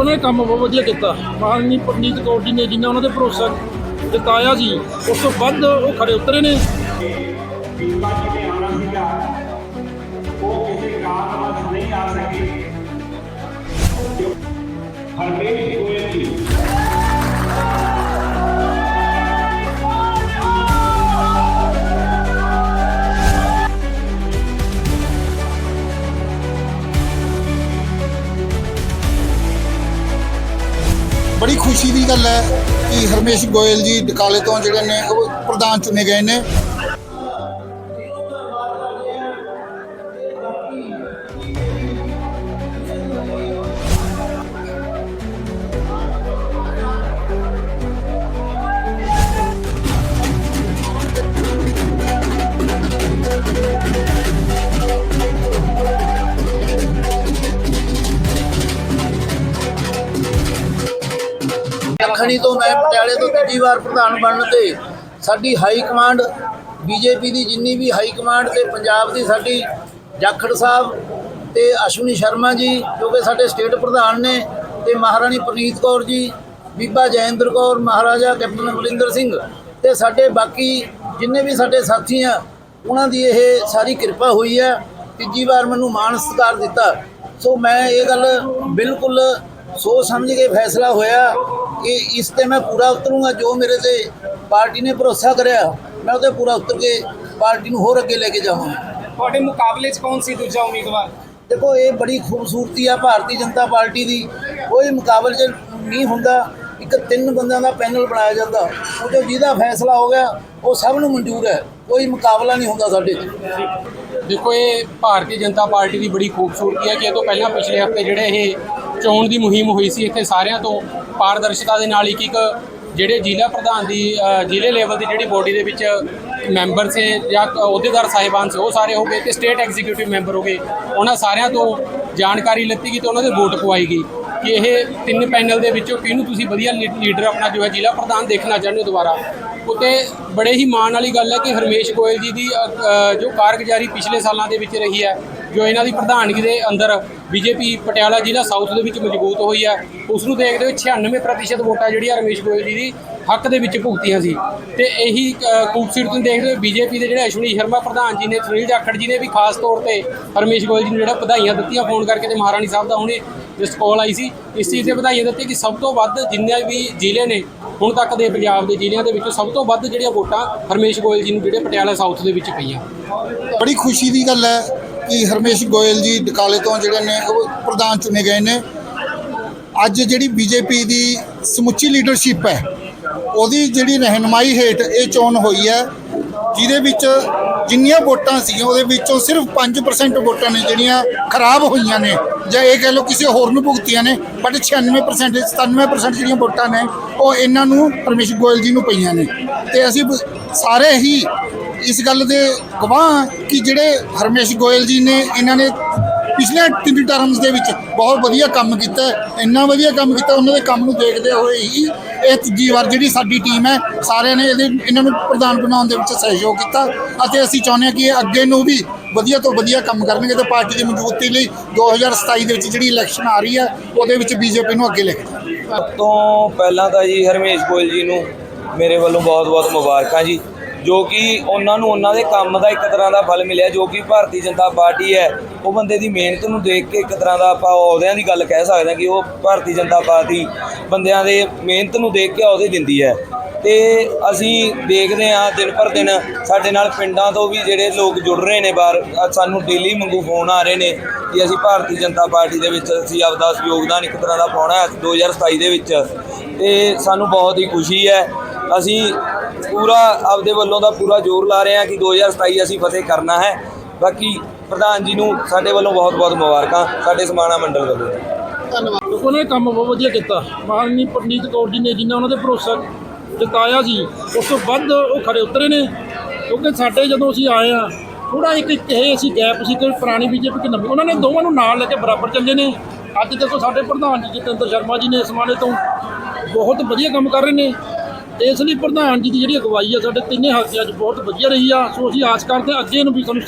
ਉਹਨਾਂ ਨੇ ਕੰਮ ਬਹੁਤ ਵਧੀਆ ਕੀਤਾ। ਮਾਨਨੀ ਪਰਨੀਤ ਕੌਰ ਜੀ ਨੇ ਜਿੰਨਾ ਉਹਨਾਂ ਦੇ ਭਰੋਸਾ ਜਤਾਇਆ ਸੀ, ਉਸ ਤੋਂ ਵੱਧ ਉਹ ਖੜੇ ਉਤਰੇ ਨੇ। ਬੀਬਾ ਜੀ ਆਉਣਾ ਸੀਗਾ ਉਹ ਕਿਸੇ ਕਾਰਨਵਸ਼ ਨਹੀਂ ਆ ਸਕੇ। ਹਰਮੇਸ਼ ਬੜੀ ਖੁਸ਼ੀ ਦੀ ਗੱਲ ਹੈ ਕਿ ਹਰਮੇਸ਼ ਗੋਇਲ ਜੀ ਡਕਾਲੇ ਤੋਂ ਜਿਹੜੇ ਨੇ ਉਹ ਪ੍ਰਧਾਨ ਚੁਣੇ ਗਏ ਨੇ। ਦੱਖਣੀ ਤੋਂ ਮੈਂ ਪਟਿਆਲੇ ਤੋਂ ਤੀਜੀ ਵਾਰ ਪ੍ਰਧਾਨ ਬਣਨ ਤੇ ਸਾਡੀ ਹਾਈ ਕਮਾਂਡ, ਬੀਜੇਪੀ ਦੀ ਜਿੰਨੀ ਵੀ ਹਾਈ ਕਮਾਂਡ ਤੇ ਪੰਜਾਬ ਦੀ ਸਾਡੀ ਜਾਖੜ ਸਾਹਿਬ ਤੇ ਅਸ਼ਵਨੀ ਸ਼ਰਮਾ ਜੀ, ਜੋ ਕਿ ਸਾਡੇ ਸਟੇਟ ਪ੍ਰਧਾਨ ਨੇ ਤੇ ਮਹਾਰਾਣੀ ਪ੍ਰਨੀਤ ਕੌਰ ਜੀ, ਬੀਬਾ ਜੈਂਦਰ ਕੌਰ, ਮਹਾਰਾਜਾ ਕੈਪਟਨ ਅਮਰਿੰਦਰ ਸਿੰਘ ਤੇ ਸਾਡੇ ਬਾਕੀ ਜਿੰਨੇ ਵੀ ਸਾਡੇ ਸਾਥੀ ਆ, ਉਹਨਾਂ ਦੀ ਇਹ ਸਾਰੀ ਕਿਰਪਾ ਹੋਈ ਹੈ ਤੀਜੀ ਵਾਰ ਮੈਨੂੰ ਮਾਣ ਸਤਿਕਾਰ ਦਿੱਤਾ। ਸੋ ਮੈਂ ਇਹ ਗੱਲ ਬਿਲਕੁਲ ਸੋਚ ਸਮਝ ਕੇ ਫੈਸਲਾ ਹੋਇਆ ਕਿ ਇਸ ਤੇ ਮੈਂ ਪੂਰਾ ਉਤਰੂੰਗਾ ਜੋ ਮੇਰੇ ਤੇ ਪਾਰਟੀ ਨੇ ਭਰੋਸਾ ਕਰਿਆ ਮੈਂ ਉਹਤੇ ਪੂਰਾ ਉਤਰ ਕੇ ਪਾਰਟੀ ਨੂੰ ਹੋਰ ਅੱਗੇ ਲੈ ਕੇ ਜਾਵਾਂਗਾ। ਤੁਹਾਡੇ ਮੁਕਾਬਲੇ 'ਚ ਕੌਣ ਸੀ ਦੂਜਾ ਉਮੀਦਵਾਰ? ਦੇਖੋ ਇਹ ਬੜੀ ਖੂਬਸੂਰਤੀ ਆ ਭਾਰਤੀ ਜਨਤਾ ਪਾਰਟੀ ਦੀ। ਕੋਈ ਮੁਕਾਬਲੇ 'ਚ ਨਹੀਂ ਹੁੰਦਾ ਇੱਕ ਤਿੰਨ ਬੰਦਿਆਂ ਦਾ ਪੈਨਲ ਬਣਾਇਆ ਜਾਂਦਾ। ਉਹ ਜੋ ਜਿਹਦਾ ਫੈਸਲਾ ਹੋ ਗਿਆ ਉਹ ਸਭ ਨੂੰ ਮਨਜ਼ੂਰ ਹੈ। ਕੋਈ ਮੁਕਾਬਲਾ ਨਹੀਂ ਹੁੰਦਾ ਸਾਡੇ 'ਚ। ਦੇਖੋ ਇਹ ਭਾਰਤੀ ਜਨਤਾ ਪਾਰਟੀ ਦੀ ਬੜੀ ਖੂਬਸੂਰਤੀ ਹੈ ਕਿ ਇਹ ਤੋਂ ਪਹਿਲਾਂ ਪਿਛਲੇ ਹਫ਼ਤੇ ਜਿਹੜੇ ਇਹ ਚੋਣ ਦੀ ਮੁਹਿੰਮ ਹੋਈ ਸੀ ਇੱਥੇ ਸਾਰਿਆਂ ਤੋਂ। ਪਾਰਦਰਸ਼ਤਾ ਦੇ ਨਾਲ ਇੱਕ ਇੱਕ ਜਿਹੜੇ ਜ਼ਿਲ੍ਹਾ ਪ੍ਰਧਾਨ ਦੀ ਜ਼ਿਲ੍ਹੇ ਲੈਵਲ ਦੀ ਜਿਹੜੀ ਬੋਡੀ ਦੇ ਵਿੱਚ ਮੈਂਬਰ ਸੇ ਜਾਂ ਅਹੁਦੇਦਾਰ ਸਾਹਿਬਾਨ ਸੇ, ਉਹ ਸਾਰੇ ਹੋ ਗਏ ਤੇ ਸਟੇਟ ਐਗਜ਼ੀਕਿਊਟਿਵ ਮੈਂਬਰ ਹੋ ਗਏ। ਉਹਨਾਂ ਸਾਰਿਆਂ ਤੋਂ ਜਾਣਕਾਰੀ ਲਿੱਤੀ ਗਈ ਤੇ ਉਹਨਾਂ ਦੇ ਵੋਟ ਪਵਾਈ ਗਈ ਕਿ ਇਹ ਤਿੰਨ ਪੈਨਲ ਦੇ ਵਿੱਚੋਂ ਕਿਹਨੂੰ ਤੁਸੀਂ ਵਧੀਆ ਲੀ- ਲੀਡਰ ਆਪਣਾ ਜੋ ਹੈ ਜ਼ਿਲ੍ਹਾ ਪ੍ਰਧਾਨ ਦੇਖਣਾ ਚਾਹੁੰਦੇ ਹੋ ਦੁਬਾਰਾ। ਉਤੇ ਬੜੇ ਹੀ ਮਾਣ ਵਾਲੀ ਗੱਲ ਹੈ ਕਿ ਹਰਮੇਸ਼ ਗੋਇਲ ਜੀ ਦੀ ਜੋ ਕਾਰਗੁਜ਼ਾਰੀ ਪਿਛਲੇ ਸਾਲਾਂ ਦੇ ਵਿੱਚ ਰਹੀ ਹੈ ਜੋ ਇਹਨਾਂ ਦੀ ਪ੍ਰਧਾਨਗੀ ਦੇ ਅੰਦਰ ਬੀਜੇਪੀ ਪਟਿਆਲਾ ਜ਼ਿਲ੍ਹਾ ਸਾਊਥ ਦੇ ਵਿੱਚ ਮਜ਼ਬੂਤ ਹੋਈ ਹੈ ਉਸ ਨੂੰ ਦੇਖਦੇ ਹੋਏ 96% ਵੋਟਾਂ ਜਿਹੜੀਆਂ ਰਮੇਸ਼ ਗੋਇਲ ਜੀ ਦੀ ਹੱਕ ਦੇ ਵਿੱਚ ਭੁਗਤੀਆਂ ਸੀ। ਤੇ ਇਹੀ ਅ, ਖੂਬਸੂਰਤੀ ਨੂੰ ਦੇਖਦੇ ਹੋਏ ਬੀਜੇਪੀ ਦੇ ਜਿਹੜੇ ਅਸ਼ਵਨੀ ਸ਼ਰਮਾ ਪ੍ਰਧਾਨ ਜੀ ਨੇ ਸੁਨੀਲ ਜਾਖੜ ਜੀ ਨੇ ਵੀ ਖਾਸ ਤੌਰ ਤੇ ਹਰਮੇਸ਼ ਗੋਇਲ ਜੀ ਨੂੰ ਜਿਹੜਾ ਵਧਾਈਆਂ ਦਿੱਤੀਆਂ ਫੋਨ ਕਰਕੇ ਤੇ ਮਹਾਰਾਣੀ ਸਾਹਿਬ ਦਾ ਹੁਣੇ ਜਿਸ ਕਾਲ ਆਈ ਸੀ। ਇਸ ਚੀਜ਼ ਤੇ ਵਧਾਈਆਂ ਦਿੱਤੀਆਂ ਕਿ ਸਭ ਤੋਂ ਵੱਧ ਜਿੰਨੇ ਵੀ ਜ਼ਿਲ੍ਹੇ ਨੇ ਹੁਣ ਤੱਕ ਦੇ ਪੰਜਾਬ ਦੇ ਜ਼ਿਲ੍ਹਿਆਂ ਦੇ ਵਿੱਚੋਂ ਸਭ ਤੋਂ ਵੱਧ ਜਿਹੜੀਆਂ ਵੋਟਾਂ ਹਰਮੇਸ਼ ਗੋਇਲ ਜੀ ਨੂੰ ਜਿਹੜੇ ਪਟਿਆਲਾ ਸਾਊਥ ਦੇ ਵਿੱਚ ਪਈਆਂ। ਬੜੀ ਖੁਸ਼ੀ ਦੀ ਗੱਲ ਹੈ ਕਿ ਹਰਮੇਸ਼ ਗੋਇਲ ਜੀ ਡਕਾਲੇ ਤੋਂ ਜਿਹੜੇ ਨੇ ਉਹ ਪ੍ਰਧਾਨ ਚੁਣੇ ਗਏ ਨੇ। ਅੱਜ ਜਿਹੜੀ ਬੀਜੇਪੀ ਦੀ ਸਮੁੱਚੀ ਲੀਡਰਸ਼ਿਪ ਹੈ, ਉਹਦੀ ਜਿਹੜੀ ਰਹਿਨਮਾਈ ਹੇਠ ਇਹ ਚੋਣ ਹੋਈ ਹੈ, ਜਿਹਦੇ ਵਿੱਚ ਜਿੰਨੀਆਂ ਵੋਟਾਂ ਸੀਗੀਆਂ, ਉਹਦੇ ਵਿੱਚੋਂ ਸਿਰਫ 5% ਵੋਟਾਂ ਨੇ ਜਿਹੜੀਆਂ ਖਰਾਬ ਹੋਈਆਂ ਨੇ, ਜਾਂ ਇਹ ਕਹਿ ਲਓ ਕਿਸੇ ਹੋਰ ਨੂੰ ਭੁਗਤੀਆਂ ਨੇ ਬਟ 96% 97% ਜਿਹੜੀਆਂ ਵੋਟਾਂ ਨੇ, ਉਹ ਇਹਨਾਂ ਨੂੰ ਰਮੇਸ਼ ਗੋਇਲ ਜੀ ਨੂੰ ਪਈਆਂ ਨੇ। ਤੇ ਅਸੀਂ ਬ- ਸਾਰੇ ਹੀ ਇਸ ਗੱਲ ਦੇ ਗਵਾਹ ਹਾਂ ਕਿ ਜਿਹੜੇ ਹਰਮੇਸ਼ ਗੋਇਲ ਜੀ ਨੇ, ਇਹਨਾਂ ਨੇ ਪਿਛਲੇ ਤਿੰਨ ਟਰਮਸ ਦੇ ਵਿੱਚ ਬਹੁਤ ਵਧੀਆ ਕੰਮ ਕੀਤਾ ਇੰਨਾ ਵਧੀਆ ਕੰਮ ਕੀਤਾ, ਉਹਨਾਂ ਦੇ ਕੰਮ ਨੂੰ ਦੇਖਦੇ ਹੋਏ ਹੀ ਇਹ ਤੀਜੀ ਵਾਰ ਜਿਹੜੀ ਸਾਡੀ ਟੀਮ ਹੈ, ਸਾਰਿਆਂ ਨੇ ਇਹਦੇ, ਇਹਨਾਂ ਨੂੰ ਪ੍ਰਧਾਨ ਬਣਾਉਣ ਦੇ ਵਿੱਚ ਸਹਿਯੋਗ ਕੀਤਾ ਅਤੇ ਅਸੀਂ ਚਾਹੁੰਦੇ ਹਾਂ ਕਿ ਇਹ ਅੱਗੇ ਨੂੰ ਵੀ ਵਧੀਆ ਤੋਂ ਵਧੀਆ ਕੰਮ ਕਰਨਗੇ ਤੇ ਪਾਰਟੀ ਦੀ ਮਜ਼ਬੂਤੀ ਲਈ 2027 ਦੇ ਵਿੱਚ ਜਿਹੜੀ ਇਲੈਕਸ਼ਨ ਆ ਰਹੀ ਹੈ, ਉਹਦੇ ਵਿੱਚ ਬੀਜੇਪੀ ਨੂੰ ਅੱਗੇ ਲੈ ਕੇ ਸਭ ਤੋਂ ਪਹਿਲਾਂ ਤਾਂ ਜੀ ਹਰਮੇਸ਼ ਗੋਇਲ ਜੀ ਨੂੰ ਮੇਰੇ ਵੱਲੋਂ ਬਹੁਤ-ਬਹੁਤ ਮੁਬਾਰਕਾਂ ਜੀ। ਜੋ ਕਿ ਉਹਨਾਂ ਨੂੰ ਉਹਨਾਂ ਦੇ ਕੰਮ ਦਾ ਇੱਕ ਤਰ੍ਹਾਂ ਦਾ ਫਲ ਮਿਲਿਆ, ਜੋ ਕਿ ਭਾਰਤੀ ਜਨਤਾ ਪਾਰਟੀ ਹੈ, ਉਹ ਬੰਦੇ ਦੀ ਮਿਹਨਤ ਨੂੰ ਦੇਖ ਕੇ ਇੱਕ ਤਰ੍ਹਾਂ ਦਾ ਆਪਾਂ ਅਹੁਦਿਆਂ ਦੀ ਗੱਲ ਕਹਿ ਸਕਦੇ ਹਾਂ ਕਿ ਉਹ ਭਾਰਤੀ ਜਨਤਾ ਪਾਰਟੀ ਬੰਦਿਆਂ ਦੇ ਮਿਹਨਤ ਨੂੰ ਦੇਖ ਕੇ ਅਹੁਦੇ ਦਿੰਦੀ ਹੈ। ਤੇ ਅਸੀਂ ਦੇਖਦੇ ਹਾਂ ਦਿਨ ਪਰ ਦਿਨ ਸਾਡੇ ਨਾਲ ਪਿੰਡਾਂ ਤੋਂ ਵੀ ਜਿਹੜੇ ਲੋਕ ਜੁੜ ਰਹੇ ਨੇ ਬਾਹਰ ਸਾਨੂੰ ਡੇਲੀ ਮੰਗੂ ਫੋਨ ਆ ਰਹੇ ਨੇ ਕਿ ਅਸੀਂ ਭਾਰਤੀ ਜਨਤਾ ਪਾਰਟੀ ਦੇ ਵਿੱਚ ਅਸੀਂ ਆਪਦਾ ਯੋਗਦਾਨ ਇੱਕ ਤਰ੍ਹਾਂ ਦਾ ਪਾਉਣਾ ਹੈ 2027 ਦੇ ਵਿੱਚ। ਤੇ ਸਾਨੂੰ ਬਹੁਤ ਹੀ ਖੁਸ਼ੀ ਹੈ, ਅਸੀਂ ਪੂਰਾ ਆਪਦੇ ਵੱਲੋਂ ਦਾ ਪੂਰਾ ਜ਼ੋਰ ਲਾ ਰਹੇ ਹਾਂ ਕਿ 2027 ਅਸੀਂ ਫਤਿਹ ਕਰਨਾ ਹੈ। ਬਾਕੀ ਪ੍ਰਧਾਨ ਜੀ ਨੂੰ ਸਾਡੇ ਵੱਲੋਂ ਬਹੁਤ-ਬਹੁਤ ਮੁਬਾਰਕਾਂ। ਸਾਡੇ ਸਮਾਣਾ ਮੰਡਲ ਵੱਲੋਂ। ਕਿਉਂਕਿ ਉਹਨਾਂ ਨੇ ਕੰਮ ਬਹੁਤ ਵਧੀਆ ਕੀਤਾ। ਮਾਨਨੀ ਪਰਨੀਤ ਕੌਰ ਜੀ ਨੇ ਜਿੰਨਾ ਉਹਨਾਂ ਦੇ ਭਰੋਸਾ ਜਤਾਇਆ ਸੀ ਉਸ ਤੋਂ ਵੱਧ ਉਹ ਖੜੇ ਉਤਰੇ ਨੇ। ਕਿਉਂਕਿ ਸਾਡੇ ਜਦੋਂ ਅਸੀਂ ਆਏ ਆ ਥੋੜਾ ਇੱਕ ਇੱਕ ਇਹ ਅਸੀਂ ਗੈਪ ਸੀ ਕਿ ਪੁਰਾਣੀ ਬੀਜੇਪੀ ਕਿ ਨਵੀਂ। ਉਹਨਾਂ ਨੇ ਦੋਵਾਂ ਨੂੰ ਨਾਲ ਲੈ ਕੇ ਬਰਾਬਰ ਚੱਲੇ ਨੇ। ਅੱਜ ਦੇਖੋ ਸਾਡੇ ਪ੍ਰਧਾਨ ਜੀ ਜਤਿੰਦਰ ਸ਼ਰਮਾ ਜੀ ਨੇ ਸਮਾਣੇ ਤੋਂ ਬਹੁਤ ਵਧੀਆ ਕੰਮ ਕਰ ਰਹੇ ਨੇ। ਇਸ ਲਈ ਪ੍ਰਧਾਨ ਜੀ ਦੀ ਜਿਹੜੀ ਅਗਵਾਈ ਆ, ਸਾਡੇ ਤਿੰਨੇ ਹਲਕਿਆਂ 'ਚ ਬਹੁਤ ਵਧੀਆ ਰਹੀ ਆ। ਸੋ ਅਸੀਂ ਆਸ ਕਰਦੇ ਹਾਂ ਅੱਗੇ ਨੂੰ ਵੀ ਸਾਨੂੰ